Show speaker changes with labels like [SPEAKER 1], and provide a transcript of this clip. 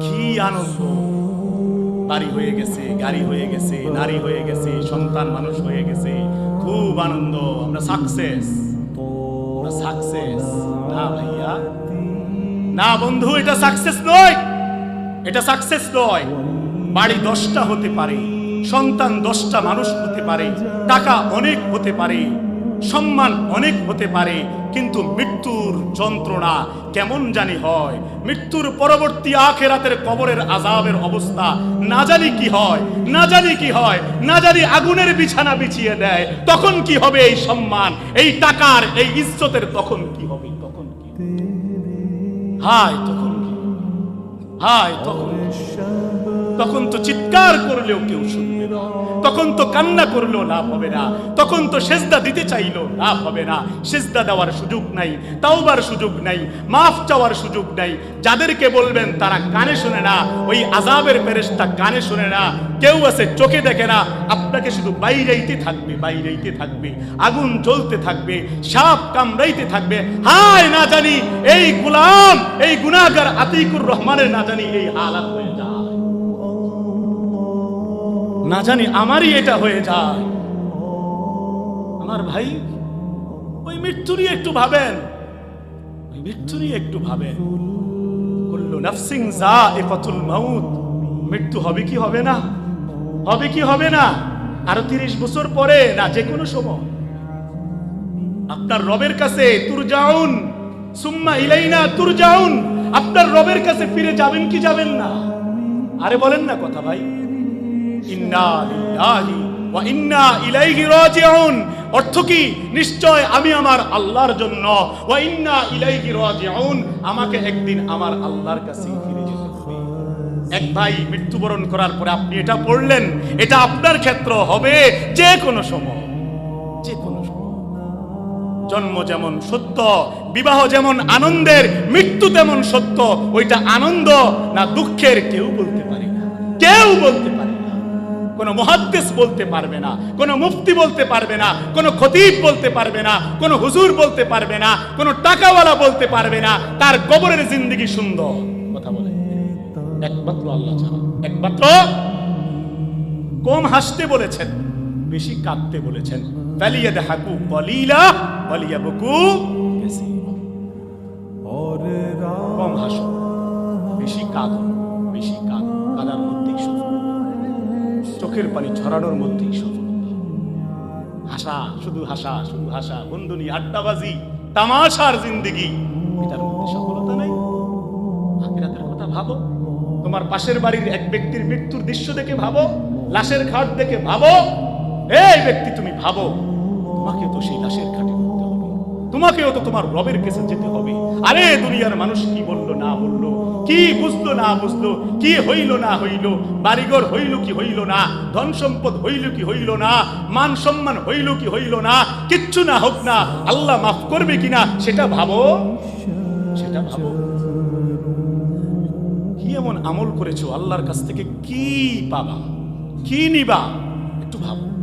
[SPEAKER 1] কি আনন্দ? বাড়ি হয়ে গেছে, গাড়ি হয়ে গেছে, নারী হয়ে গেছে, সন্তান মানুষ হয়ে গেছে। খুব আনন্দ, আমরা সাকসেস আমরা সাকসেস না ভাইয়া। না বন্ধু, এটা সাকসেস নয়। এটা সাকসেস নয়। বাড়ি দশটা হতে পারে, সন্তান দশটা মানুষ হতে পারে, টাকা অনেক হতে পারে। সম্মান অনেক হতে পারে, কিন্তু মৃত্যুর যন্ত্রণা কেমন জানি হয় মৃত্যুর পরবর্তী আখেরাতের কবরের আজাবের অবস্থা না জানি কি হয়, না জানি কি হয়, না জানি আগুনের বিছানা বিছিয়ে দেয়, তখন কি হবে এই সম্মান এই টাকার, এই ইজ্জতের তখন কি হবে তখন কি? হায়, তখন কি হায়, তখন? তখন তো চিৎকার করলেও কেউ শুনবে না। তখন তো কান্না করলেও লাভ হবে না। তখন তো সেজদা দিতে চাইলেও লাভ হবে না। সেজদা দেওয়ার সুযোগ নাই, তাওবার সুযোগ নাই, মাফ চাওয়ার সুযোগ নাই। যাদেরকে বলবেন তারা কানে শুনে না, ওই আজাবের ফেরেশতা কানে শুনে না। কেউ আছে চোখে দেখে না, আপনাকে শুধু বাইরেইতে থাকবে বাইরেইতে থাকবে। আগুন জ্বলতে থাকবে, সাপ কামড়াইতে থাকবে। হায় না জানি, এই গুলাম, এই গুনাহগার আতিকুর রহমানের না জানি এই হালাত হয়ে যায়। না জানি আমারই এটা হয়ে যায়। আমার ভাই, ওই মৃত্যুরই একটু ভাবেন। ওই মৃত্যুরই একটু ভাবেন। নাফসিং যা এ কতুল মাউত। মৃত্যু হবে কি হবে না? হবে কি হবে না? আরও তিরিশ বছর পরে না, যে কোনো সময়। আপনার রবের কাছে তুর যাউন সুম্মা ইলাইনা তুর যাউন আপনার রবের কাছে ফিরে যাবেন কি যাবেন না? আরে বলেন না কথা ভাই। ইন্না লিল্লাহি ওয়া ইন্না ইলাইহি রাজিউন। অর্থ কি? নিশ্চয় আমি আমার আল্লাহর জন্য। ওয়া ইন্না ইলাইহি রাজিউন। আমাকে একদিন আমার আল্লাহর কাছে ফিরে যেতে এক ভাই মৃত্যুবরণ করার পরে আপনি এটা পড়লেন। এটা আপনার ক্ষেত্র হবে যে কোনো সময়। যে কোনো সময়। জন্ম যেমন সত্য, বিবাহ যেমন আনন্দের, মৃত্যু তেমন সত্য, ওইটা আনন্দ না দুঃখের কেউ বলতে পারে না। কেউ বলতে পারে কোনো মহাদ্দেশ বলতে পারবে না কোনো মুফতি বলতে পারবে না কোনো খতিব বলতে পারবে না কোনো হুজুর বলতে পারবে না কোনো টাকাওয়ালা বলতে পারবে না তার কবরের জিন্দগি সুন্দর। কথা বলে একমাত্র আল্লাহ ছাড়া। একমাত্র কম হাসতে বলেছেন বেশি কাঁদতে বলেছেন। ফালিয়া দেহাকু কলিলা বলিয়া বকু কম হাসো। বেশি কাঁদো বেশি কাঁদো। চোখের পানি ছড়ানোর মধ্যেই সফলতা হাসা, শুধু হাসা শুধু হাসা, বন্ধুনি, আড্ডাবাজি, তামাশার জিন্দিগি। এটার মধ্যে সফলতা নেই। আখিরাতের কথা ভাবো। তোমার পাশের বাড়ির এক ব্যক্তির মৃত্যুর দৃশ্য দেখে ভাবো। লাশের ঘাট দেখে ভাবো। এই ব্যক্তি তুমি ভাবো। তোমাকে তো সেই লাশের হবে তোমাকেও তো তোমার রবের কাছে যেতে হবে। আরে, দুনিয়ার মানুষ কি বলল, না বলল? কি বুঝলো, না বুঝলো? কি হইল, না হইল? বাড়িঘর হইল কি হইল না? ধন সম্পদ হইল কি হইল না? মান সম্মান হইল কি হইল না? কিচ্ছু না হোক না, আল্লাহ মাফ করবে কিনা সেটা ভাবো। সেটা ভাবো। কি এমন আমল করেছ? আল্লাহর কাছ থেকে কি পাবা? কি নিবা? একটু ভাবো।